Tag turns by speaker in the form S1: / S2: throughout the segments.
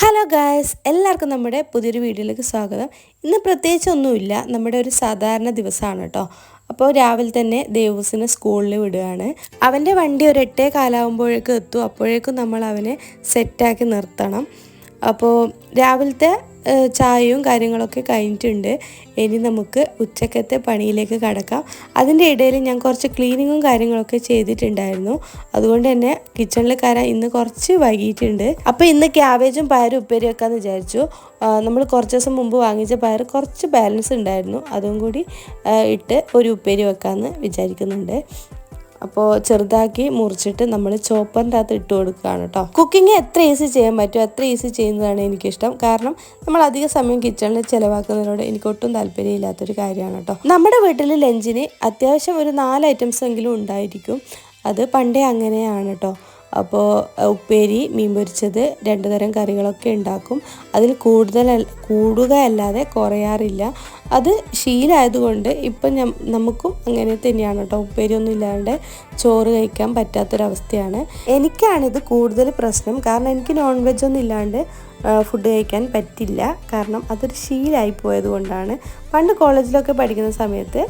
S1: Hello guys എല്ലാവർക്കും നമ്മുടെ പുതിയൊരു വീഡിയോയിലേക്ക് സ്വാഗതം. ഇന്ന് പ്രത്യേകിച്ച് ഒന്നുമില്ല നമ്മുടെ ഒരു സാധാരണ ദിവസമാണ് കേട്ടോ. അപ്പോൾ രാവിലെ തന്നെ ദേവൂസിനെ സ്കൂളിൽ വിടുകയാണ്. അവന്റെ വണ്ടി ഒരു എട്ടേ കാലാവുമ്പോഴേക്കും എത്തും അപ്പോഴേക്കും നമ്മൾ അവനെ സെറ്റാക്കി നിർത്തണം. അപ്പോൾ രാവിലത്തെ ചായയും കാര്യങ്ങളൊക്കെ കഴിഞ്ഞിട്ടുണ്ട്. ഇനി നമുക്ക് ഉച്ചക്കത്തെ പണിയിലേക്ക് കടക്കാം. അതിന്റെ ഇടയിൽ ഞാൻ കുറച്ച് ക്ലീനിങ്ങും കാര്യങ്ങളൊക്കെ ചെയ്തിട്ടുണ്ടായിരുന്നു. അതുകൊണ്ട് തന്നെ കിച്ചണിൽ കയറാൻ ഇന്ന് കുറച്ച് വൈകിയിട്ടുണ്ട്. അപ്പോൾ ഇന്ന് ക്യാബേജും പയറും ഉപ്പേരി വെക്കാമെന്ന് വിചാരിച്ചു. നമ്മൾ കുറച്ച് ദിവസം മുമ്പ് വാങ്ങിച്ച പയർ കുറച്ച് ബാലൻസ് ഉണ്ടായിരുന്നു. അതും കൂടി ഇട്ട് ഒരു ഉപ്പേരി വെക്കാമെന്ന് വിചാരിക്കുന്നുണ്ട്. അപ്പോൾ ചെറുതാക്കി മുറിച്ചിട്ട് നമ്മൾ ചോപ്പറിന്റെ അകത്ത് ഇട്ട് കൊടുക്കുകയാണ് കേട്ടോ കുക്കിംഗ് എത്ര ഈസി ചെയ്യാൻ പറ്റുമോ അത്ര ഈസി ചെയ്യുന്നതാണ് എനിക്കിഷ്ടം. കാരണം നമ്മൾ അധിക സമയം കിച്ചണിൽ ചിലവാക്കുന്നതിനോട് എനിക്ക് ഒട്ടും താല്പര്യമില്ലാത്തൊരു കാര്യമാണ് കേട്ടോ നമ്മുടെ വീട്ടിൽ ലഞ്ചിന് അത്യാവശ്യം ഒരു നാല് ഐറ്റംസ് എങ്കിലും ഉണ്ടായിരിക്കും. അത് പണ്ടേ അങ്ങനെയാണ് കേട്ടോ അപ്പോൾ ഉപ്പേരി മീൻ പൊരിച്ചത് രണ്ട് തരം കറികളൊക്കെ ഉണ്ടാക്കും. അതിൽ കൂടുതൽ കൂടുക അല്ലാതെ കുറയാറില്ല. അത് ശീലമായതുകൊണ്ട് ഇപ്പം നമുക്കും അങ്ങനെ തന്നെയാണ് കേട്ടോ. ഉപ്പേരിയൊന്നും ഇല്ലാണ്ട് ചോറ് കഴിക്കാൻ പറ്റാത്തൊരവസ്ഥയാണ്. എനിക്കാണിത് കൂടുതൽ പ്രശ്നം. കാരണം എനിക്ക് നോൺ വെജ് ഒന്നും ഇല്ലാണ്ട് ഫുഡ് കഴിക്കാൻ പറ്റില്ല. കാരണം അതൊരു ശീലമായി പോയത് കൊണ്ടാണ് പണ്ട് കോളേജിലൊക്കെ പഠിക്കുന്ന സമയത്ത്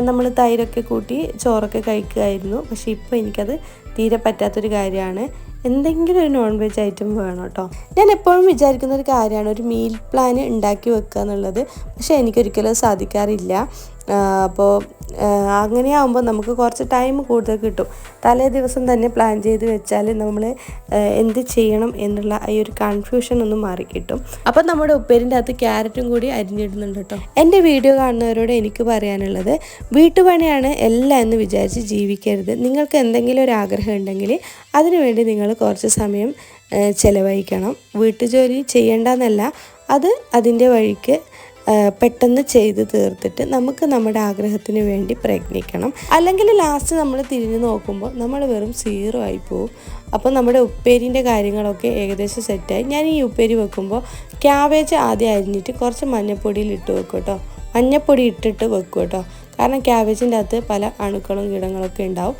S1: നമ്മൾ തൈരൊക്കെ കൂട്ടി ചോറൊക്കെ കഴിക്കുമായിരുന്നു പക്ഷേ ഇപ്പോൾ എനിക്കത് തീരെ പറ്റാത്തൊരു കാര്യമാണ്. എന്തെങ്കിലും ഒരു നോൺ വെജ് ഐറ്റം വേണം കേട്ടോ. ഞാൻ എപ്പോഴും വിചാരിക്കുന്ന ഒരു കാര്യമാണ് ഒരു മീൽ പ്ലാൻ ഉണ്ടാക്കി വെക്കുക എന്നുള്ളത്. പക്ഷേ എനിക്കൊരിക്കലും സാധിക്കാറില്ല. അപ്പോൾ അങ്ങനെയാകുമ്പോൾ നമുക്ക് കുറച്ച് ടൈം കൂടുതൽ കിട്ടും. തലേ ദിവസം തന്നെ പ്ലാൻ ചെയ്ത് വെച്ചാൽ നമ്മൾ എന്ത് ചെയ്യണം എന്നുള്ള ഈ ഒരു കൺഫ്യൂഷൻ ഒന്ന് മാറി കിട്ടും. അപ്പം നമ്മുടെ ഉപ്പേരിന്റെ അകത്ത് ക്യാരറ്റും കൂടി അരിഞ്ഞിടുന്നുണ്ട് കേട്ടോ. എന്റെ വീഡിയോ കാണുന്നവരോട് എനിക്ക് പറയാനുള്ളത് വീട്ടുപണിയാണ് എല്ലാം എന്ന് വിചാരിച്ച് ജീവിക്കരുത്. നിങ്ങൾക്ക് എന്തെങ്കിലും ഒരു ആഗ്രഹം ഉണ്ടെങ്കിൽ അതിനുവേണ്ടി നിങ്ങൾ കുറച്ച് സമയം ചിലവഴിക്കണം. വീട്ടുജോലി ചെയ്യേണ്ടെന്നല്ല അത് അതിന്റെ വഴിക്ക് പെട്ടെന്ന് ചെയ്ത് തീർത്തിട്ട് നമുക്ക് നമ്മുടെ ആഗ്രഹത്തിന് വേണ്ടി പ്രയത്നിക്കണം. അല്ലെങ്കിൽ ലാസ്റ്റ് നമ്മൾ തിരിഞ്ഞു നോക്കുമ്പോൾ നമ്മൾ വെറും സീറോ ആയി പോകും അപ്പോൾ നമ്മുടെ ഉപ്പേരിന്റെ കാര്യങ്ങളൊക്കെ ഏകദേശം സെറ്റായി ഞാൻ ഈ ഉപ്പേരി വെക്കുമ്പോൾ ക്യാബേജ് ആദ്യം അരിഞ്ഞിട്ട് കുറച്ച് മഞ്ഞപ്പൊടിയിൽ ഇട്ട് വെക്കും കേട്ടോ. മഞ്ഞപ്പൊടി ഇട്ടിട്ട് വെക്കും കേട്ടോ. കാരണം ക്യാബേജിന്റെ അകത്ത് പല അണുക്കളും കീടങ്ങളൊക്കെ ഉണ്ടാവും.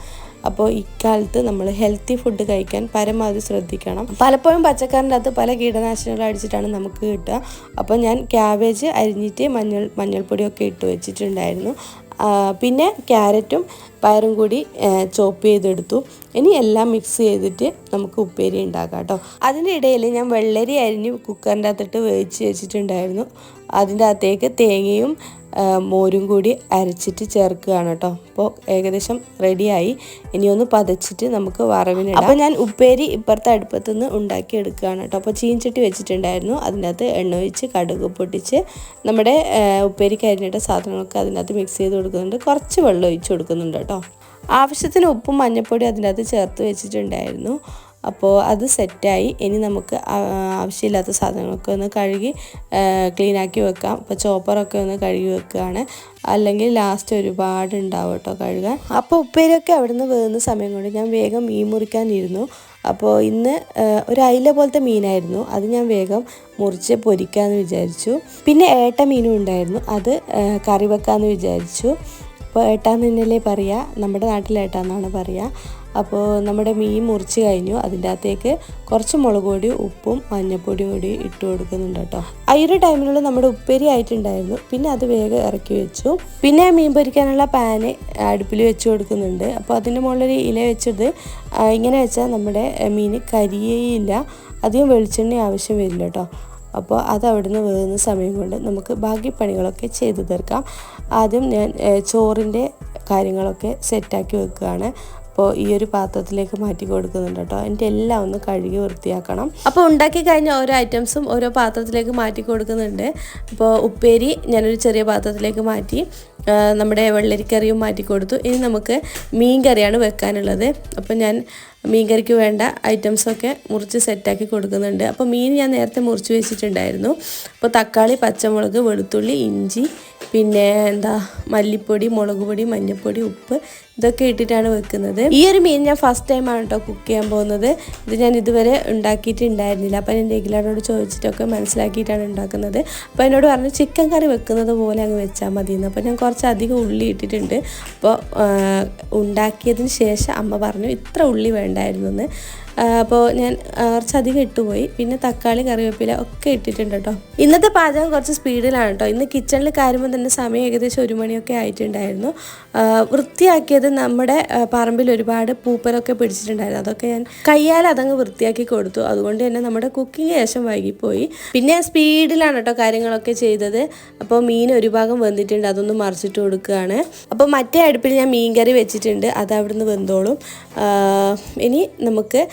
S1: അപ്പോൾ ഇക്കാലത്ത് നമ്മൾ ഹെൽത്തി ഫുഡ് കഴിക്കാൻ പരമാവധി ശ്രദ്ധിക്കണം. പലപ്പോഴും പച്ചക്കറിന്റെ അകത്ത് പല കീടനാശിനികൾ അടിച്ചിട്ടാണ് നമുക്ക് കിട്ടുക. അപ്പോൾ ഞാൻ ക്യാബേജ് അരിഞ്ഞിട്ട് മഞ്ഞൾ മഞ്ഞൾപ്പൊടിയൊക്കെ ഇട്ട് വെച്ചിട്ടുണ്ടായിരുന്നു. പിന്നെ ക്യാരറ്റും പയറും കൂടി ചോപ്പ് ചെയ്തെടുത്തു. ഇനി എല്ലാം മിക്സ് ചെയ്തിട്ട് നമുക്ക് ഉപ്പേരി ഉണ്ടാക്കാം കേട്ടോ. അതിന്റെ ഇടയിൽ ഞാൻ വെള്ളരി അരിഞ്ഞ് കുക്കറിന്റെ അകത്തിട്ട് വേവിച്ച് വെച്ചിട്ടുണ്ടായിരുന്നു. അതിന്റെ അകത്തേക്ക് തേങ്ങയും മോരും കൂടി അരച്ചിട്ട് ചേർക്കുകയാണ് കേട്ടോ. അപ്പോൾ ഏകദേശം റെഡിയായി. ഇനി ഒന്ന് പതച്ചിട്ട് നമുക്ക് വറവിന് അപ്പോൾ ഞാൻ ഉപ്പേരി ഇപ്പുറത്തെ അടുപ്പത്ത് നിന്ന് ഉണ്ടാക്കി എടുക്കുകയാണ് കേട്ടോ. അപ്പോൾ ചീഞ്ചട്ടി വെച്ചിട്ടുണ്ടായിരുന്നു. അതിനകത്ത് എണ്ണ ഒഴിച്ച് കടുക് പൊട്ടിച്ച് നമ്മുടെ ഉപ്പേരി ഉപ്പേരിക്ക് അരിഞ്ഞിട്ട സാധനങ്ങളൊക്കെ അതിനകത്ത് മിക്സ് ചെയ്ത് കൊടുക്കുന്നുണ്ട്. കുറച്ച് വെള്ളം ഒഴിച്ച് കൊടുക്കുന്നുണ്ട് കേട്ടോ. ആവശ്യത്തിന് ഉപ്പും മഞ്ഞൾപ്പൊടി അതിനകത്ത് ചേർത്ത് വെച്ചിട്ടുണ്ടായിരുന്നു. അപ്പോൾ അത് സെറ്റായി. ഇനി നമുക്ക് ആവശ്യമില്ലാത്ത സാധനങ്ങളൊക്കെ ഒന്ന് കഴുകി ക്ലീൻ ആക്കി വെക്കാം. അപ്പോൾ ചോപ്പറൊക്കെ ഒന്ന് കഴുകി വെക്കുകയാണ്. അല്ലെങ്കിൽ ലാസ്റ്റ് ഒരുപാട് ഉണ്ടാവും കേട്ടോ കഴുകാൻ. അപ്പോൾ ഉപ്പേരൊക്കെ അവിടെ നിന്ന് വേകുന്ന സമയം കൊണ്ട് ഞാൻ വേഗം മീൻ മുറിക്കാനിരുന്നു. അപ്പോൾ ഇന്ന് ഒരു അയില പോലത്തെ മീനായിരുന്നു. അത് ഞാൻ വേഗം മുറിച്ച് പൊരിക്കാമെന്ന് വിചാരിച്ചു. പിന്നെ ഏട്ട മീനും ഉണ്ടായിരുന്നു. അത് കറി വെക്കാമെന്ന് വിചാരിച്ചു. അപ്പോൾ ഏട്ടാന്ന് തന്നെയല്ലേ പറയുക നമ്മുടെ നാട്ടിൽ ഏട്ടാന്നാണ് പറയുക അപ്പോൾ നമ്മുടെ മീൻ മുറിച്ച് കഴിഞ്ഞു. അതിന്റെ അകത്തേക്ക് കുറച്ച് മുളക് പൊടി ഉപ്പും മഞ്ഞൾപ്പൊടിയും കൂടി ഇട്ട് കൊടുക്കുന്നുണ്ട് കേട്ടോ. ആ ഒരു നമ്മുടെ ഉപ്പേരി ആയിട്ടുണ്ടായിരുന്നു. പിന്നെ അത് വേഗം ഇറക്കി വെച്ചു. പിന്നെ മീൻ പൊരിക്കാനുള്ള പാന് അടുപ്പിൽ വെച്ച് കൊടുക്കുന്നുണ്ട്. അപ്പോൾ അതിന്റെ മുകളിലൊരു ഇല വെച്ചത് ഇങ്ങനെ വെച്ചാൽ നമ്മുടെ മീൻ കരിയേയില്ല. അധികം വെളിച്ചെണ്ണ ആവശ്യം വരില്ല കേട്ടോ. അപ്പോൾ അത് അവിടുന്ന് വേകുന്ന സമയം കൊണ്ട് നമുക്ക് ബാക്കി പണികളൊക്കെ ചെയ്തു തീർക്കാം. ആദ്യം ഞാൻ ചോറിന്റെ കാര്യങ്ങളൊക്കെ സെറ്റാക്കി വെക്കുകയാണ്. അപ്പോൾ ഈ ഒരു പാത്രത്തിലേക്ക് മാറ്റി കൊടുക്കുന്നുണ്ട് കേട്ടോ. എന്റെ എല്ലാം ഒന്ന് കഴുകി വൃത്തിയാക്കണം. അപ്പോൾ ഉണ്ടാക്കി കഴിഞ്ഞ ഓരോ ഐറ്റംസും ഓരോ പാത്രത്തിലേക്ക് മാറ്റി കൊടുക്കുന്നുണ്ട്. അപ്പോൾ ഉപ്പേരി ഞാനൊരു ചെറിയ പാത്രത്തിലേക്ക് മാറ്റി നമ്മുടെ വെള്ളരിക്കറിയും മാറ്റി കൊടുത്തു. ഇനി നമുക്ക് മീൻ കറിയാണ് വെക്കാനുള്ളത്. അപ്പോൾ ഞാൻ മീൻ കറിക്ക് വേണ്ട ഐറ്റംസൊക്കെ മുറിച്ച് സെറ്റാക്കി കൊടുക്കുന്നുണ്ട്. അപ്പോൾ മീൻ ഞാൻ നേരത്തെ മുറിച്ച് വെച്ചിട്ടുണ്ടായിരുന്നു. അപ്പോൾ തക്കാളി പച്ചമുളക് വെളുത്തുള്ളി ഇഞ്ചി പിന്നെ എന്താ മല്ലിപ്പൊടി മുളക് പൊടി മഞ്ഞൾപ്പൊടി ഉപ്പ് ഇതൊക്കെ ഇട്ടിട്ടാണ് വെക്കുന്നത്. ഈ ഒരു മീൻ ഞാൻ ഫസ്റ്റ് ടൈമാണ് കേട്ടോ കുക്ക് ചെയ്യാൻ പോകുന്നത്. ഇത് ഞാൻ ഇതുവരെ ഉണ്ടാക്കിയിട്ടുണ്ടായിരുന്നില്ല. അപ്പം എന്റെ എഗിലാനോട് ചോദിച്ചിട്ടൊക്കെ മനസ്സിലാക്കിയിട്ടാണ് ഉണ്ടാക്കുന്നത്. അപ്പോൾ എന്നോട് പറഞ്ഞു ചിക്കൻ കറി വെക്കുന്നത് പോലെ അങ്ങ് വെച്ചാൽ മതി എന്ന് അപ്പോൾ ഞാൻ കുറച്ചധികം ഉള്ളി ഇട്ടിട്ടുണ്ട്. അപ്പോൾ ഉണ്ടാക്കിയതിന് ശേഷം അമ്മ പറഞ്ഞു ഇത്ര ഉള്ളി വേണ്ടായിരുന്നു എന്ന് അപ്പോൾ ഞാൻ കുറച്ചധികം ഇട്ടുപോയി. പിന്നെ തക്കാളി കറിവേപ്പില ഒക്കെ ഇട്ടിട്ടുണ്ട് കേട്ടോ ഇന്നത്തെ പാചകം കുറച്ച് സ്പീഡിലാണ് കേട്ടോ ഇന്ന് കിച്ചണിൽ കയറുമ്പോൾ തന്നെ സമയം ഏകദേശം ഒരു മണിയൊക്കെ ആയിട്ടുണ്ടായിരുന്നു. വൃത്തിയാക്കിയത് നമ്മുടെ പറമ്പിൽ ഒരുപാട് പൂപ്പലൊക്കെ പിടിച്ചിട്ടുണ്ടായിരുന്നു. അതൊക്കെ ഞാൻ കയ്യാൽ അതങ്ങ് വൃത്തിയാക്കി കൊടുത്തു. അതുകൊണ്ട് തന്നെ നമ്മുടെ കുക്കിംഗ് ശേഷം വൈകിപ്പോയി. പിന്നെ സ്പീഡിലാണ് കേട്ടോ കാര്യങ്ങളൊക്കെ ചെയ്തത്. അപ്പോൾ മീൻ ഒരു ഭാഗം വെന്തിട്ടുണ്ട്. അതൊന്ന് മറിച്ചിട്ട് കൊടുക്കുകയാണ്. അപ്പോൾ മറ്റേ അടുപ്പിൽ ഞാൻ മീൻ കറി വെച്ചിട്ടുണ്ട്. അത് അവിടുന്ന് വെന്തോളും. ഇനി നമുക്ക്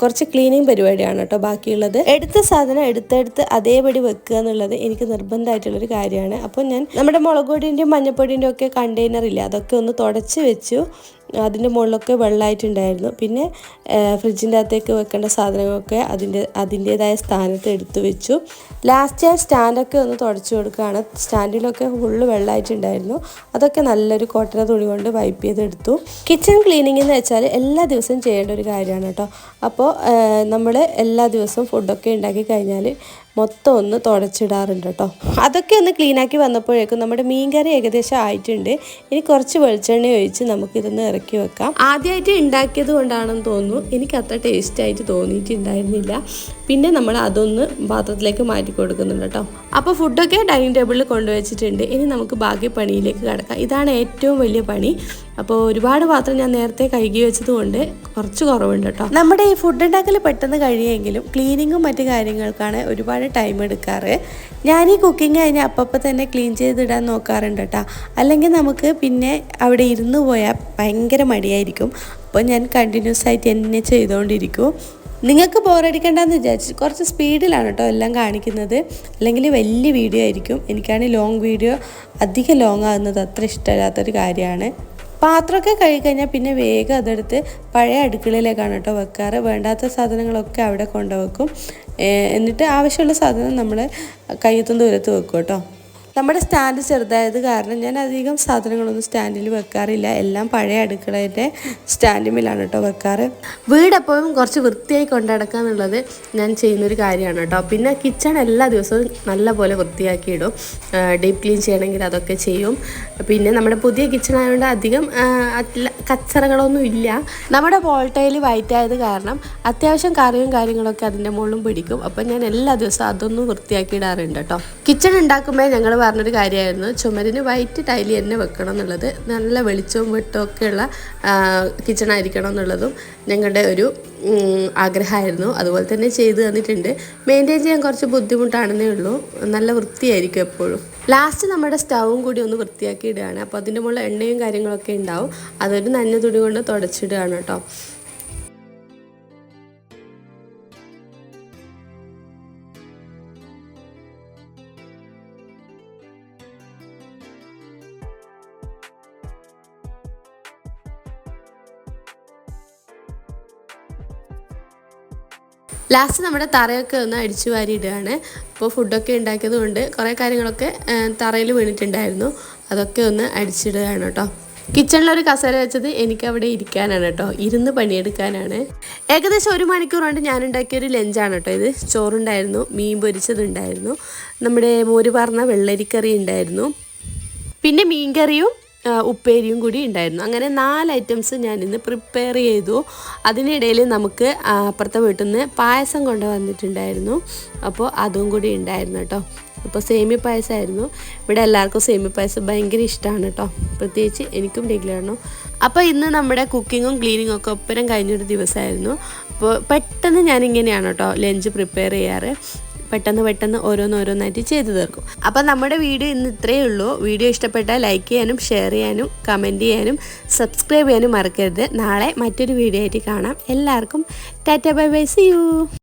S1: കുറച്ച് ക്ലീനിങ് പരിപാടിയാണ് കേട്ടോ ബാക്കിയുള്ളത്. എടുത്ത സാധനം എടുത്തെടുത്ത് അതേപടി വെക്കുക എന്നുള്ളത് എനിക്ക് നിർബന്ധമായിട്ടുള്ളൊരു കാര്യമാണ്. അപ്പോൾ ഞാൻ നമ്മുടെ മുളക് പൊടിന്റെയും മഞ്ഞപ്പൊടിന്റെയും ഒക്കെ കണ്ടെയ്നർ ഇല്ല അതൊക്കെ ഒന്ന് തുടച്ച് വെച്ചു. അതിന്റെ മുകളിലൊക്കെ വെള്ളമായിട്ടുണ്ടായിരുന്നു. പിന്നെ ഫ്രിഡ്ജിന്റെ അകത്തേക്ക് വെക്കേണ്ട സാധനങ്ങളൊക്കെ അതിന്റെ അതിന്റേതായ സ്ഥാനത്ത് എടുത്തു വെച്ചു. ലാസ്റ്റ് ഞാൻ സ്റ്റാൻഡൊക്കെ ഒന്ന് തുടച്ചു കൊടുക്കുകയാണ്. സ്റ്റാൻഡിലൊക്കെ ഫുള്ള് വെള്ളമായിട്ടുണ്ടായിരുന്നു. അതൊക്കെ നല്ലൊരു കോട്ടന തുണി കൊണ്ട് വൈപ്പ് ചെയ്തെടുത്തു. കിച്ചൺ ക്ലീനിങ് എന്ന് വെച്ചാൽ എല്ലാ ദിവസവും ചെയ്യേണ്ട ഒരു കാര്യമാണ് കേട്ടോ. അപ്പോൾ നമ്മൾ എല്ലാ ദിവസവും ഫുഡൊക്കെ ഉണ്ടാക്കി കഴിഞ്ഞാൽ മൊത്തം ഒന്ന് തുടച്ചിടാറുണ്ട് കേട്ടോ. അതൊക്കെ ഒന്ന് ക്ലീനാക്കി വന്നപ്പോഴേക്കും നമ്മുടെ മീൻകറി ഏകദേശം ആയിട്ടുണ്ട്. ഇനി കുറച്ച് വെളിച്ചെണ്ണ ഒഴിച്ച് നമുക്കിതൊന്ന് ഇറക്കി വെക്കാം. ആദ്യമായിട്ട് ഉണ്ടാക്കിയത് കൊണ്ടാണെന്ന് തോന്നുന്നു. എനിക്ക് അത്ര ടേസ്റ്റ് ആയിട്ട് തോന്നിയിട്ടുണ്ടായിരുന്നില്ല. പിന്നെ നമ്മൾ അതൊന്ന് പാത്രത്തിലേക്ക് മാറ്റി കൊടുക്കുന്നുണ്ട് കേട്ടോ. അപ്പോൾ ഫുഡൊക്കെ ഡൈനിങ് ടേബിളിൽ കൊണ്ടുവച്ചിട്ടുണ്ട്. ഇനി നമുക്ക് ബാക്കി പണിയിലേക്ക് കിടക്കാം. ഇതാണ് ഏറ്റവും വലിയ പണി. അപ്പോൾ ഒരുപാട് പാത്രം ഞാൻ നേരത്തെ കഴുകി വെച്ചത് കൊണ്ട് കുറച്ച് കുറവുണ്ട് കേട്ടോ. നമ്മുടെ ഈ ഫുഡ് ഉണ്ടാക്കൽ പെട്ടെന്ന് കഴിയുമെങ്കിലും ക്ലീനിങ്ങും മറ്റു കാര്യങ്ങൾക്കാണ് ഒരുപാട് ടൈം എടുക്കാറ്. ഞാൻ ഈ കുക്കിംഗ് കഴിഞ്ഞ് അപ്പം തന്നെ ക്ലീൻ ചെയ്തിടാൻ നോക്കാറുണ്ട് കേട്ടോ അല്ലെങ്കിൽ നമുക്ക് പിന്നെ അവിടെ ഇരുന്ന് പോയാൽ ഭയങ്കര മടിയായിരിക്കും. അപ്പോൾ ഞാൻ കണ്ടിന്യൂസ് ആയിട്ട് എന്നെ ചെയ്തുകൊണ്ടിരിക്കും നിങ്ങൾക്ക് ബോറടിക്കണ്ടെന്ന് വിചാരിച്ചു കുറച്ച് സ്പീഡിലാണ് കേട്ടോ എല്ലാം കാണിക്കുന്നത്. അല്ലെങ്കിൽ വലിയ വീഡിയോ ആയിരിക്കും. എനിക്കാണെങ്കിൽ ലോങ് വീഡിയോ അധികം ലോങ് ആകുന്നത് അത്ര ഇഷ്ടമില്ലാത്തൊരു കാര്യമാണ്. പാത്രമൊക്കെ കഴുകിക്കഴിഞ്ഞാൽ പിന്നെ വേഗം അതെടുത്ത് പഴയ അടുക്കളയിലേക്കാണ് കേട്ടോ വെക്കാറ്. വേണ്ടാത്ത സാധനങ്ങളൊക്കെ അവിടെ കൊണ്ടുവെക്കും. എന്നിട്ട് ആവശ്യമുള്ള സാധനം നമ്മൾ കയ്യെത്തും ദൂരത്ത് വെക്കും കേട്ടോ. നമ്മുടെ സ്റ്റാൻഡ് ചെറുതായത് കാരണം ഞാൻ അധികം സാധനങ്ങളൊന്നും സ്റ്റാൻഡിൽ വെക്കാറില്ല. എല്ലാം പഴയ അടുക്കളയുടെ സ്റ്റാൻഡിമിലാണ് കേട്ടോ വെക്കാറ്. വീടെപ്പോഴും കുറച്ച് വൃത്തിയായി കൊണ്ടടക്കുക എന്നുള്ളത് ഞാൻ ചെയ്യുന്നൊരു കാര്യമാണ് കേട്ടോ. പിന്നെ കിച്ചൺ എല്ലാ ദിവസവും നല്ലപോലെ വൃത്തിയാക്കി ഇടും ഡീപ്പ് ക്ലീൻ ചെയ്യണമെങ്കിൽ അതൊക്കെ ചെയ്യും. പിന്നെ നമ്മുടെ പുതിയ കിച്ചൺ ആയതുകൊണ്ട് അധികം കച്ചറകളൊന്നും ഇല്ല. നമ്മുടെ വോൾട്ടയിൽ വൈറ്റ് ആയത് കാരണം അത്യാവശ്യം കറിയും കാര്യങ്ങളൊക്കെ അതിന്റെ മുകളിലും പിടിക്കും. അപ്പം ഞാൻ എല്ലാ ദിവസവും അതൊന്നും വൃത്തിയാക്കി ഇടാറുണ്ട് കേട്ടോ. കിച്ചൺ ഉണ്ടാക്കുമ്പോൾ ഞങ്ങൾ പറഞ്ഞൊരു കാര്യമായിരുന്നു. ചുമരിന് വൈറ്റ് ടൈൽ തന്നെ വെക്കണം എന്നുള്ളത്. നല്ല വെളിച്ചവും കിച്ചൺ ആയിരിക്കണം എന്നുള്ളതും ഞങ്ങളുടെ ഒരു ആഗ്രഹമായിരുന്നു. അതുപോലെ തന്നെ ചെയ്തു തന്നിട്ടുണ്ട്. മെയിന്റെയിൻ ചെയ്യാൻ കുറച്ച് ബുദ്ധിമുട്ടാണെന്നേ ഉള്ളൂ. നല്ല വൃത്തിയായിരിക്കും എപ്പോഴും. ലാസ്റ്റ് നമ്മുടെ സ്റ്റൗവും കൂടി ഒന്ന് വൃത്തിയാക്കി ഇടുകയാണ്. അപ്പോൾ അതിന്റെ മുകളിൽ എണ്ണയും കാര്യങ്ങളൊക്കെ ഉണ്ടാവും. അതൊരു നന്നെ തുണി കൊണ്ട് തുടച്ചിടുകയാണ് കേട്ടോ. ലാസ്റ്റ് നമ്മുടെ തറയൊക്കെ ഒന്ന് അടിച്ചു വാരിയിടുകയാണ്. അപ്പോൾ ഫുഡൊക്കെ ഉണ്ടാക്കിയത് കൊണ്ട് കുറേ കാര്യങ്ങളൊക്കെ തറയിൽ വീണിട്ടുണ്ടായിരുന്നു. അതൊക്കെ ഒന്ന് അടിച്ചിടുകയാണ് കേട്ടോ. കിച്ചണിലൊരു കസേര വെച്ചത് എനിക്ക് അവിടെ ഇരിക്കാനാണ് കേട്ടോ. ഇരുന്ന് പണിയെടുക്കാനാണ്. ഏകദേശം ഒരു മണിക്കൂർ കൊണ്ട് ഞാൻ ഉണ്ടാക്കിയ ഒരു ലഞ്ചാണ് കേട്ടോ ഇത്. ചോറുണ്ടായിരുന്നു മീൻ പൊരിച്ചതുണ്ടായിരുന്നു. നമ്മുടെ മോര് പറഞ്ഞ വെള്ളരിക്കറി ഉണ്ടായിരുന്നു. പിന്നെ മീൻകറിയും ആ, ഉപ്പേരിയും കൂടി ഉണ്ടായിരുന്നു. അങ്ങനെ നാല് ഐറ്റംസ് ഞാൻ ഇന്ന് പ്രിപ്പയർ ചെയ്തു. അതിനിടയിൽ നമുക്ക് അപ്പുറത്തെ വീട്ടിൽ നിന്ന് പായസം കൊണ്ടുവന്നിട്ടുണ്ടായിരുന്നു. അപ്പോൾ അതും കൂടി ഉണ്ടായിരുന്നു കേട്ടോ. അപ്പോൾ സേമി പായസമായിരുന്നു. ഇവിടെ എല്ലാവർക്കും സേമി പായസം ഭയങ്കര ഇഷ്ടമാണ് കേട്ടോ. പ്രത്യേകിച്ച് എനിക്കും ഡിഗ്രിയാണോ അപ്പോൾ ഇന്ന് നമ്മുടെ കുക്കിങ്ങും ക്ലീനിങ്ങും ഒക്കെ ഒപ്പരം കഴിഞ്ഞൊരു ദിവസമായിരുന്നു. അപ്പോൾ പെട്ടെന്ന് ഞാനിങ്ങനെയാണ് കേട്ടോ ലഞ്ച് പ്രിപ്പയർ ചെയ്യാറ്. പെട്ടെന്ന് പെട്ടെന്ന് ഓരോന്നോരോന്നായിട്ട് ചെയ്തു തീർക്കും. അപ്പം നമ്മുടെ വീഡിയോ ഇന്ന് ഇത്രയേ ഉള്ളൂ. വീഡിയോ ഇഷ്ടപ്പെട്ടാൽ ലൈക്ക് ചെയ്യാനും ഷെയർ ചെയ്യാനും കമന്റ് ചെയ്യാനും സബ്സ്ക്രൈബ് ചെയ്യാനും മറക്കരുത്. നാളെ മറ്റൊരു വീഡിയോ ആയിട്ട് കാണാം. എല്ലാവർക്കും tata bye bye see you.